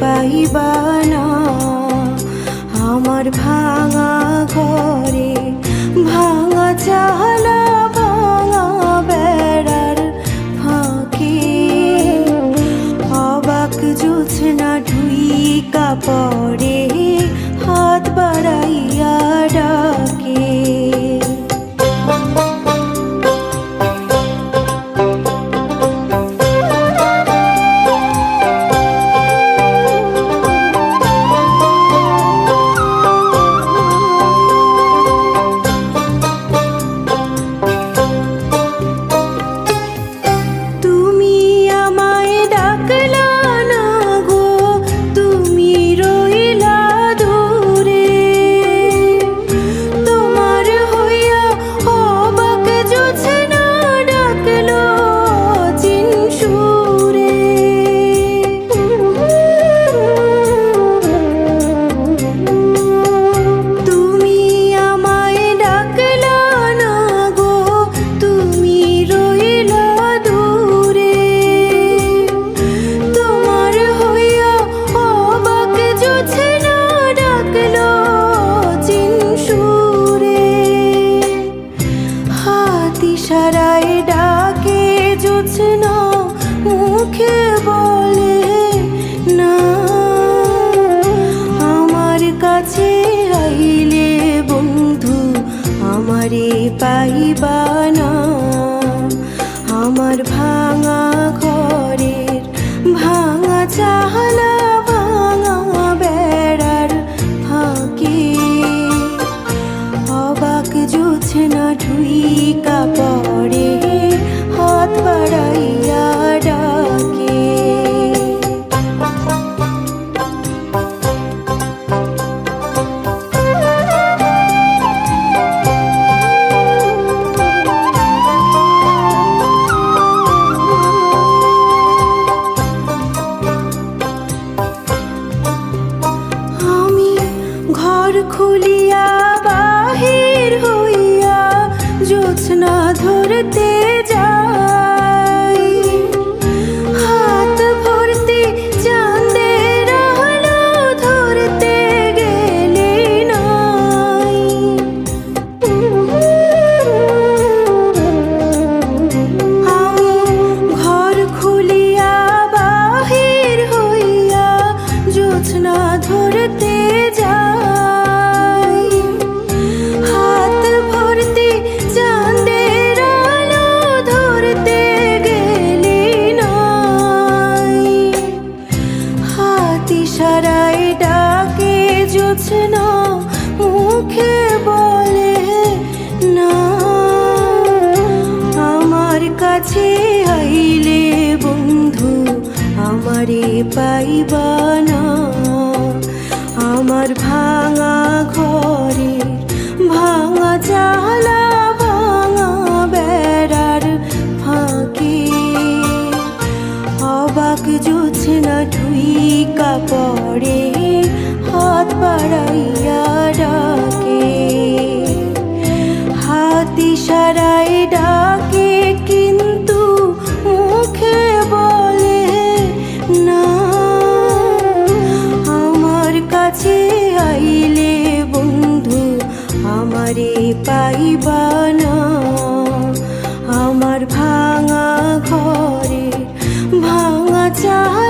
পাইবা না আমার ভাঙা ঘরে ভাঙা চালা ভাঙা বেড়ার ফাঁকে। অবাক জোছনা ঢুই কাপড়ে পাইবা না আমার ভাঙা ঘরের ভাঙা চাহা ধরতে যা পাইবা পাইবানা। আমার ভাঙা ঘরে ভাঙা চা